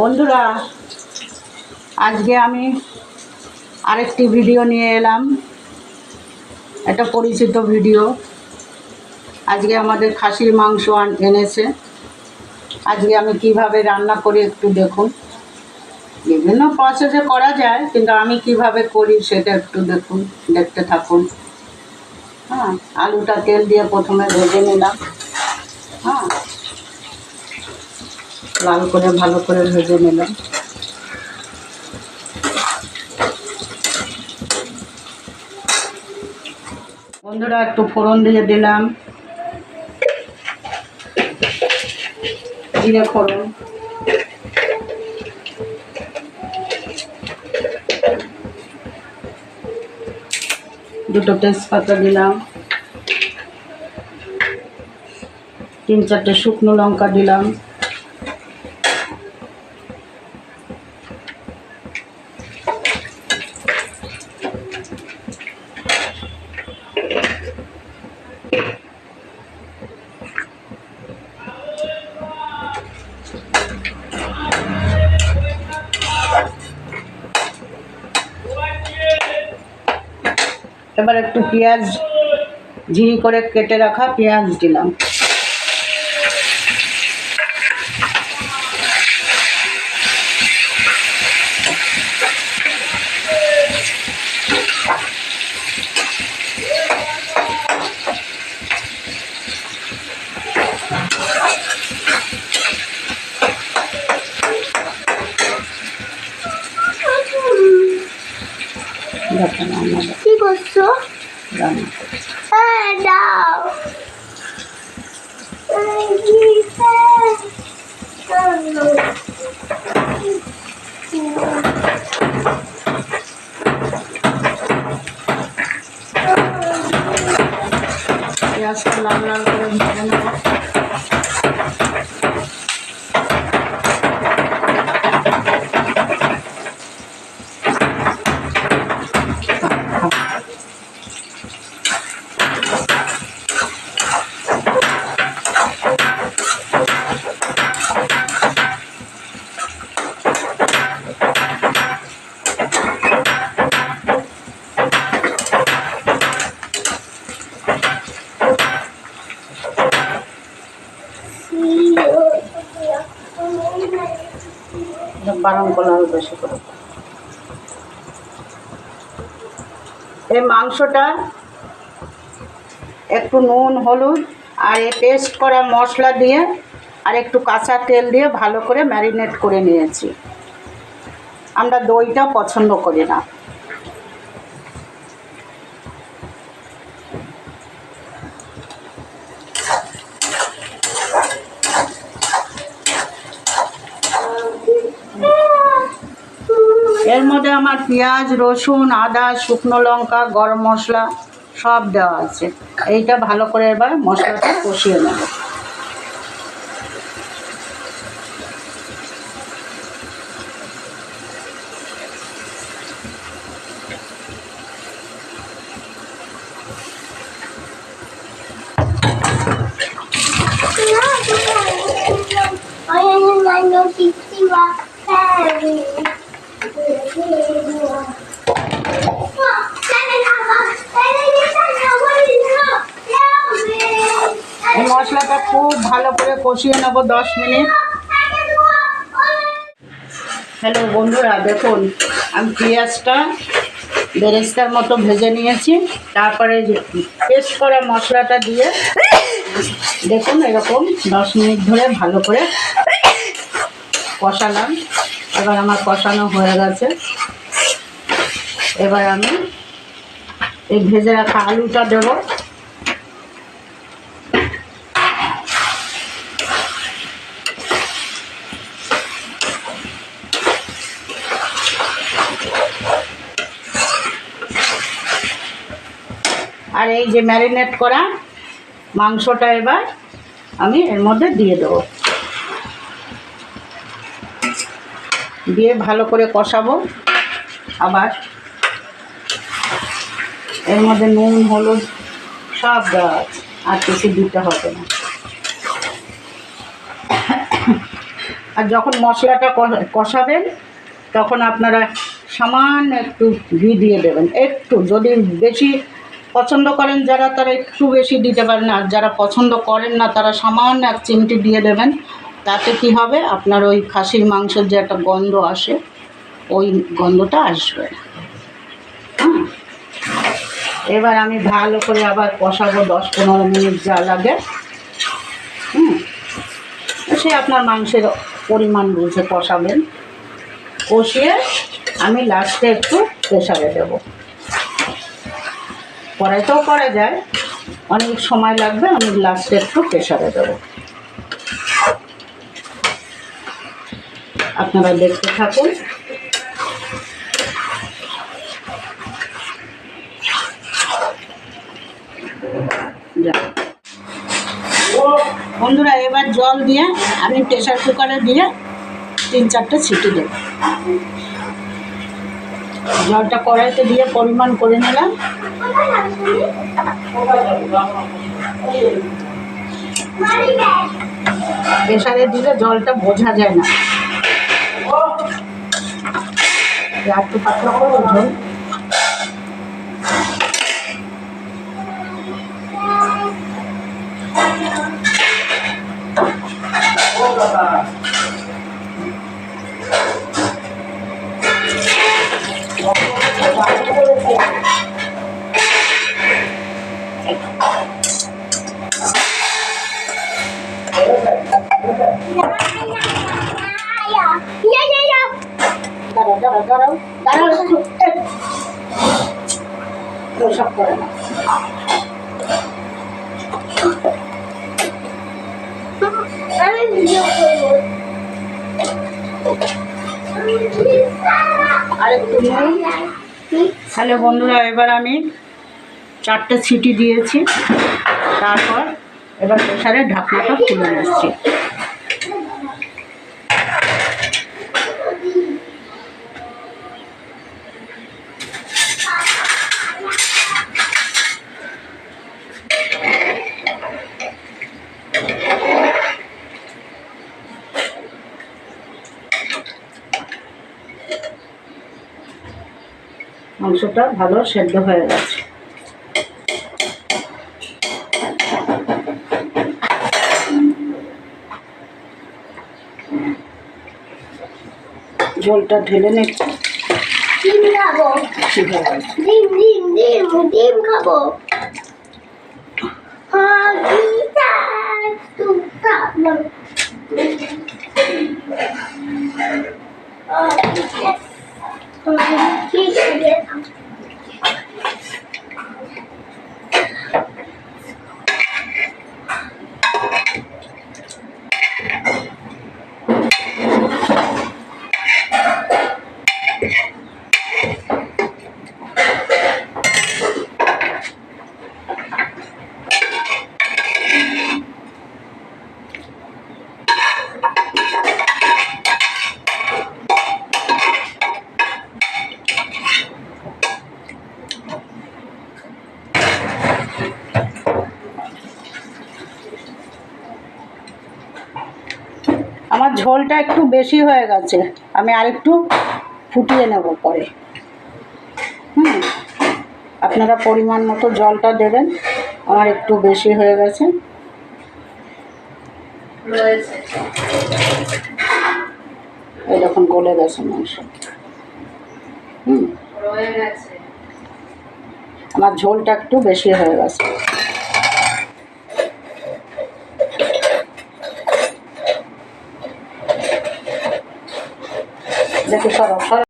বন্ধুরা, আজকে আমি আরেকটি ভিডিও নিয়ে এলাম। একটা পরিচিত ভিডিও। আজকে আমাদের খাসির মাংস এনেছে। আজকে আমি কীভাবে রান্না করি একটু দেখুন। বিভিন্ন প্রসেসে করা যায়, কিন্তু আমি কীভাবে করি সেটা একটু দেখুন, দেখতে থাকুন। হ্যাঁ আলুটা তেল দিয়ে প্রথমে ভেজে নিলাম। হ্যাঁ লাল করে ভালো করে ভেজে নিলাম। বন্ধুরা, একটু ফোড়ন দিয়ে দিলাম। জিরে ফোড়ন। দুটো তেজপাতা দিলাম। তিন চারটে শুকনো লঙ্কা দিলাম। এবার একটু পেঁয়াজ ঝিরি করে কেটে রাখা পেঁয়াজ দিলাম দেখেন আমাদের কি করছ রান্না হ্যাঁ দাও পেঁয়াজটা লাল লাল করে ভেজে নেব বারণ করলে আরও বেশি করে এই মাংসটা একটু নুন, হলুদ আর এই পেস্ট করা মশলা দিয়ে আর একটু কাঁচা তেল দিয়ে ভালো করে ম্যারিনেট করে নিয়েছি। আমরা দইটা পছন্দ করি না। মধ্যে আমার পেঁয়াজ, রসুন, আদা, শুকনো লঙ্কা, গরম মশলা সব দেওয়া আছে। এইটা ভালো করে এবার মশলাটা কষিয়ে নেব। মশলাটা খুব ভালো করে কষিয়ে নেব দশ মিনিট। হ্যালো বন্ধুরা, দেখুন, আমি পেঁয়াজটা বেরেস্তার মতো ভেজে নিয়েছি। তারপরে পেস্ট করা মশলাটা দিয়ে দেখুন এরকম দশ মিনিট ধরে ভালো করে কষালাম। এবার আমার কষানো হয়ে গেছে। এবার আমি এই ভেজে রাখা আলুটা দেবো। আর এই যে ম্যারিনেট করা মাংসটা এবার আমি এর মধ্যে দিয়ে দেবো। দিয়ে ভালো করে কষাবো। আবার এর মধ্যে নুন, হলুদ সব আছে, আর কিছু দিতে হবে না। আর যখন মশলাটা কষাবেন, তখন আপনারা সামান্য একটু ঘি দিয়ে দেবেন। একটু, যদি বেশি পছন্দ করেন যারা, তারা একটু বেশি দিতে পারেন, আর যারা পছন্দ করেন না, তারা সামান্য এক চিমটি দিয়ে দেবেন। তাতে কি হবে? আপনার ওই খাসির মাংসের যে একটা গন্ধ আসে, ওই গন্ধটা আসবে এবার আমি ভালো করে আবার কষাবো দশ পনেরো মিনিট যা লাগে। হুম। সে আপনার মাংসের পরিমাণ বুঝে কষাবেন। কষিয়ে আমি লাস্টে একটু প্রেশারে দেবো। কড়াইতেও করা যায়। অনেক সময় লাগবে, আমি লাস্টে একটু প্রেশারে দেবো। আপনারা দেখতে থাকুন। বন্ধুরা, এবার জল দিয়ে, আমি প্রেশার কুকারে দিয়ে তিন চারটে ছিটি দেব। জলটা কড়াইতে দিয়ে পরিমাণ করে নিলাম। প্রেশারে দিলে জলটা বোঝা যায় না। একটু পাতলা করব ঝোল দাঁড়াও দাঁড়াও দাঁড়াও সব করে না হ্যালো বন্ধুরা এবার আমি চারটে সিটি দিয়েছি। তারপর এবার প্রেশারে ঢাকনাটা খুলে নিচ্ছি। মাংসটা ভালো সেদ্ধ হয়ে গেছে। জলটা ঢেলে নিচ্ছি ডিম খাব। ডিম ডিম ডিম ডিম খাব। হ্যাঁ Gita Oh, yes. Oh, yes. আমার ঝোলটা একটু বেশি হয়ে গেছে, আমি আরেকটু ফুটিয়ে নেব পরে। হুম, আপনারা পরিমাণ মতো জলটা দেবেন, আমার একটু বেশি হয়ে গেছে। দেখুন, গলে গেছে মাংস। হুম, আমার ঝোলটা একটু বেশি হয়ে গেছে। দেখি সরো সরো